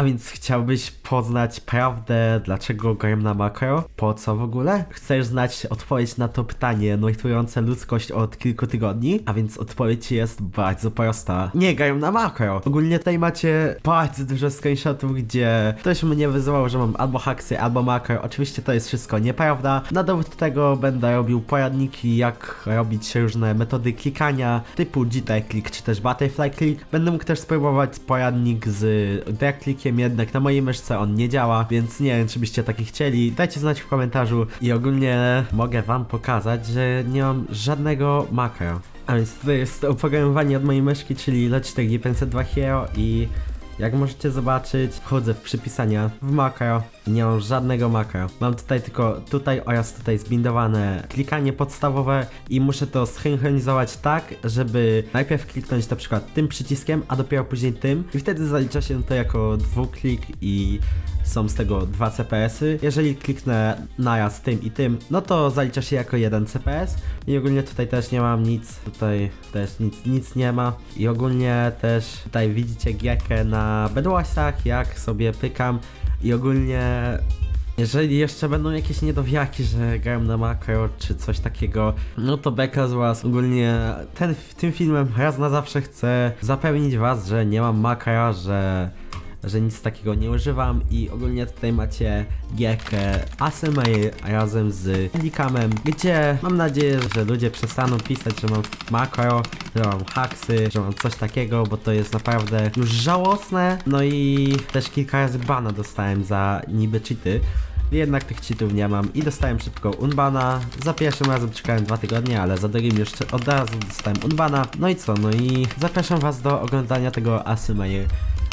A więc chciałbyś poznać prawdę, dlaczego gram na makro? Po co w ogóle? Chcesz znać odpowiedź na to pytanie nurtujące ludzkość od kilku tygodni? A więc odpowiedź jest bardzo prosta. Nie gram na makro. Ogólnie tutaj macie bardzo dużo screenshotów, gdzie ktoś mnie wyzywał, że mam albo haksy, albo makro. Oczywiście to jest wszystko nieprawda. Na dowód tego będę robił poradniki, jak robić różne metody klikania, typu GT click czy też butterfly click. Będę mógł też spróbować poradnik z drag clickiem, jednak na mojej myszce on nie działa, więc nie wiem, czy byście taki chcieli. Dajcie znać w komentarzu i ogólnie mogę wam pokazać, że nie mam żadnego makro. A więc to jest oprogramowanie od mojej myszki, czyli Logitech G502 Hero i jak możecie zobaczyć, wchodzę w przypisania w makro nie mam żadnego makro. Mam tutaj tylko tutaj oraz tutaj zbindowane klikanie podstawowe i muszę to synchronizować tak, żeby najpierw kliknąć na przykład tym przyciskiem, a dopiero później tym i wtedy zalicza się to jako dwuklik i są z tego dwa CPS-y. Jeżeli kliknę naraz tym i tym, no to zalicza się jako jeden CPS. I ogólnie tutaj też nie mam nic, tutaj też nic, nic nie ma. I ogólnie też tutaj widzicie gierkę na Bedwarsach, jak sobie pykam. I ogólnie jeżeli jeszcze będą jakieś niedowiaki, że gram na makro czy coś takiego, no to beka z was. Ogólnie ten, tym filmem raz na zawsze chcę zapewnić was, że nie mam makra, że że nic takiego nie używam i ogólnie tutaj macie gierkę ASMR razem z Handicamem, gdzie mam nadzieję, że ludzie przestaną pisać, że mam makro, że mam haksy, że mam coś takiego, bo to jest naprawdę już żałosne. No i też kilka razy bana dostałem za niby cheaty. Jednak tych cheatów nie mam i dostałem szybko unbana. Za pierwszym razem czekałem dwa tygodnie, ale za drugim już od razu dostałem unbana. No i co? No i zapraszam was do oglądania tego ASMR.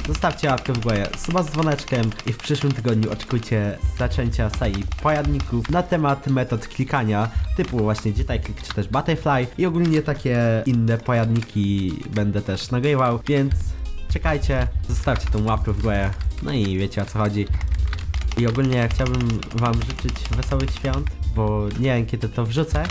Zostawcie łapkę w górę, suba z dzwoneczkiem i w przyszłym tygodniu oczekujcie zaczęcia serii poradników na temat metod klikania typu właśnie GT Click czy też Butterfly i ogólnie takie inne poradniki będę też nagrywał, więc czekajcie, zostawcie tą łapkę w górę, no i wiecie o co chodzi. I ogólnie chciałbym wam życzyć wesołych świąt, bo nie wiem kiedy to wrzucę,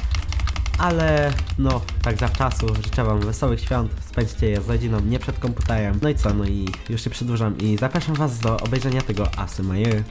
ale no, tak zawczasu życzę wam wesołych świąt, spędźcie je z rodziną, nie przed komputerem. No i co, no i już się przedłużam i zapraszam was do obejrzenia tego ASMR.